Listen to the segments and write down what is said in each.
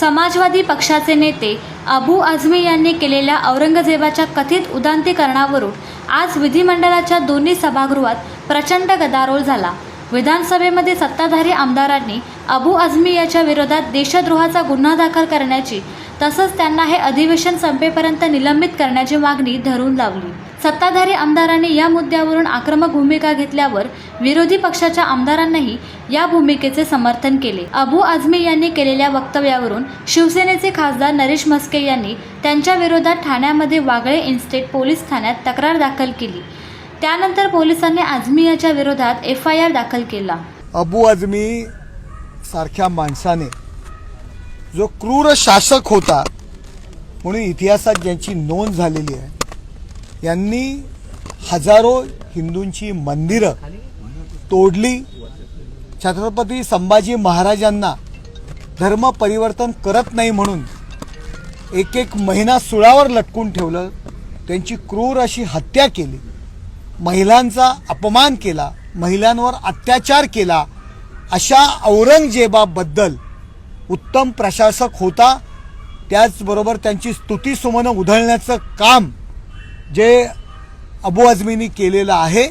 समाजवादी पक्षाचे नेते अबू आझमी यांनी केलेल्या औरंगजेबाच्या कथित उदांतीकरणावरून आज विधिमंडळाच्या दोन्ही सभागृहात प्रचंड गदारोळ झाला. विधानसभेमध्ये सत्ताधारी आमदारांनी अबू आझमी याच्या विरोधात देशद्रोहाचा गुन्हा दाखल करण्याची तसंच त्यांना हे अधिवेशन संपेपर्यंत निलंबित करण्याची मागणी धरून लावली. सत्ताधारी आमदारांनी या मुद्द्यावरून आक्रमक भूमिका घेतल्यावर विरोधी पक्षाच्या आमदारांनाही या भूमिकेचे समर्थन केले. अबू आझमी यांनी केलेल्या वक्तव्यावरून शिवसेनेचे खासदार नरेश म्हस्के यांनी त्यांच्या विरोधात ठाण्यामध्ये वागळे इन्स्टेट पोलीस ठाण्यात तक्रार दाखल केली. त्यानंतर पोलिसांनी आझमी याच्या विरोधात एफ आय आर दाखल केला. अबू आझमी सारख्या माणसाने जो क्रूर शासक होता म्हणून इतिहासात ज्यांची नोंद झालेली आहे यांनी हजारो हिंदूंची मंदिरं तोडली. छत्रपती संभाजी महाराजांना धर्म परिवर्तन करत नाही म्हणून एक एक महिना सुळावर लटकून ठेवलं. त्यांची क्रूर अशी हत्या केली. महिलांचा अपमान केला. महिलांवर अत्याचार केला. अशा औरंगजेबाबद्दल उत्तम प्रशासक होता. त्याचबरोबर त्यांची स्तुतीसुमनं उधळण्याचं काम जे अबू आझमींनी केलेलं आहे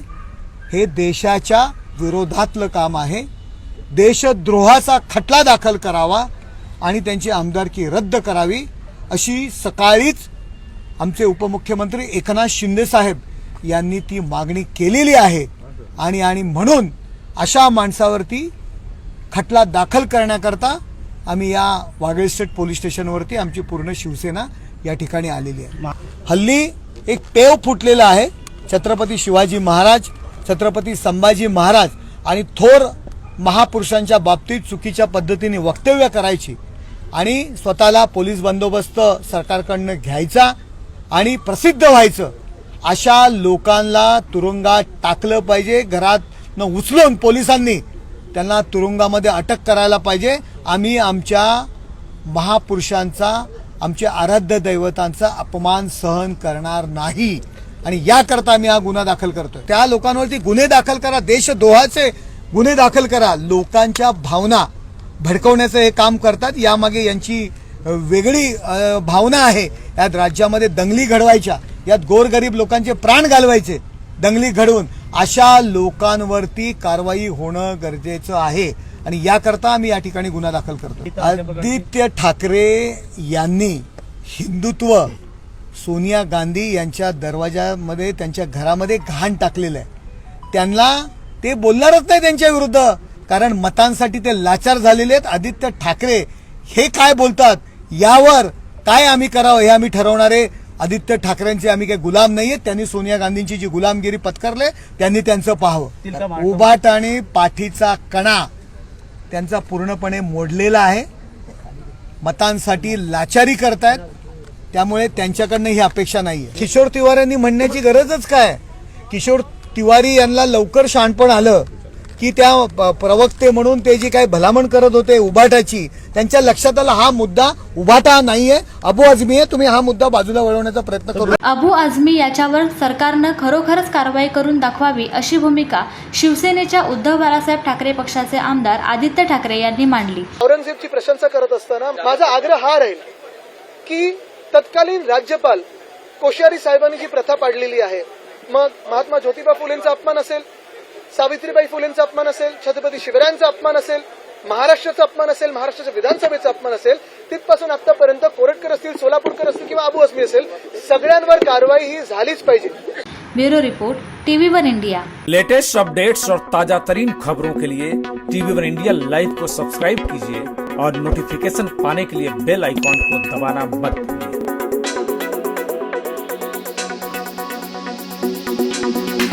हे देशाच्या विरोधातलं काम आहे. देशद्रोहाचा खटला दाखल करावा आणि त्यांची आमदारकी रद्द करावी अशी सकाळीच आमचे उपमुख्यमंत्री एकनाथ शिंदे साहेब यांनी ती मागणी केलेली आहे. आणि आणि म्हणून अशा माणसावरती खटला दाखल करण्याकरता आम्ही या वागळेस्टेट पोलीस स्टेशनवरती आमची पूर्ण शिवसेना या ठिकाणी आलेली आहे. हल्ली एक पेव फुटलेला आहे. छत्रपती शिवाजी महाराज छत्रपती संभाजी महाराज आणि थोर महापुरुषांच्या बाबतीत चुकीच्या पद्धतीने वक्तव्य करायची आणि स्वतःला पोलीस बंदोबस्त सरकारकडनं घ्यायचा आणि प्रसिद्ध व्हायचं अशा लोकांना तुरुंगात टाकलं पाहिजे. घरात उचलून पोलिसांनी त्यांना तुरुंगामध्ये अटक करायला पाहिजे. आम्ही आमच्या महापुरुषांचा आमच्या आराध्य दैवतांचा अपमान सहन करणार नाही. आणि याकरता आम्ही हा गुन्हा दाखल करतोय. त्या लोकांवरती गुन्हे दाखल करा देशद्रोहाचे गुन्हे दाखल करा. लोकांच्या भावना भडकवण्याचं हे काम करतात. यामागे यांची वेगळी भावना आहे. यात राज्यामध्ये दंगली घडवायच्या यात गोरगरीब लोकांचे प्राण घालवायचे दंगली घडवून. अशा लोकांवरती कारवाई होणं गरजेचं आहे. आणि याकरता आम्ही या ठिकाणी गुन्हा दाखल करतो आदित्य ठाकरे यांनी हिंदुत्व सोनिया गांधी यांच्या दरवाजामध्ये त्यांच्या घरामध्ये घाण टाकलेलं आहे. त्यांना ते बोलणारच नाही त्यांच्या विरुद्ध. कारण मतांसाठी ते लाचार झालेले आहेत. आदित्य ठाकरे हे काय बोलतात? यावर काय आम्ही करावं हे आम्ही ठरवणारे आदित्य ठाकरेंचे आम्ही काही गुलाम नाहीये. त्यांनी सोनिया गांधींची जी गुलामगिरी पत्करले त्यांनी त्यांचं पाहावं. उभाट आणि पाठीचा कणा. त्यांचा पूर्णपणे मोडलेला आहे. मतांसाठी लाचारी करतायत. त्यामुळे त्यांच्याकडनं ही अपेक्षा नाही आहे किशोर तिवारींनी म्हणण्याची गरजच काय? किशोर तिवारी यांना लवकर शहाणपण आलं. की त्या प्रवक्ते म्हणून ते जी काही भलामण करत होते उभाटाची त्यांच्या लक्षात आला हा मुद्दा उभाटा नाहीये. अबू आझमी आहे तुम्ही हा मुद्दा बाजूला वळवण्याचा प्रयत्न करू अबू आझमी याच्यावर सरकारनं खरोखरच कारवाई करून दाखवावी अशी भूमिका शिवसेनेच्या उद्धव बाळासाहेब ठाकरे पक्षाचे आमदार आदित्य ठाकरे यांनी मांडली. औरंगजेबची प्रशंसा करत असताना माझा आग्रह हा राहील की तत्कालीन राज्यपाल कोश्यारी साहेबांनी जी प्रथा पाडलेली आहे मग महात्मा ज्योतिबा फुलेंचा अपमान असेल सावित्रीबाई फुलेंचा अपमान असेल छत्रपती शिवरायांचा अपमान असेल महाराष्ट्राचा अपमान असेल महाराष्ट्राच्या विधानसभेचा अपमान असेल तिथपासून आतापर्यंत कोरटकर असतील सोलापूरकर असतील किंवा अबू अस्मी असेल सगळ्यांवर कारवाई ही झालीच पाहिजे. Bureau report TV one India. Latest updates और ताजा तरीन खबरों के लिए टीवी वन इंडिया लाइव को सब्सक्राइब कीजिए और नोटिफिकेशन पाने के लिए बेल आइकॉन को दबाना मत भूलिए।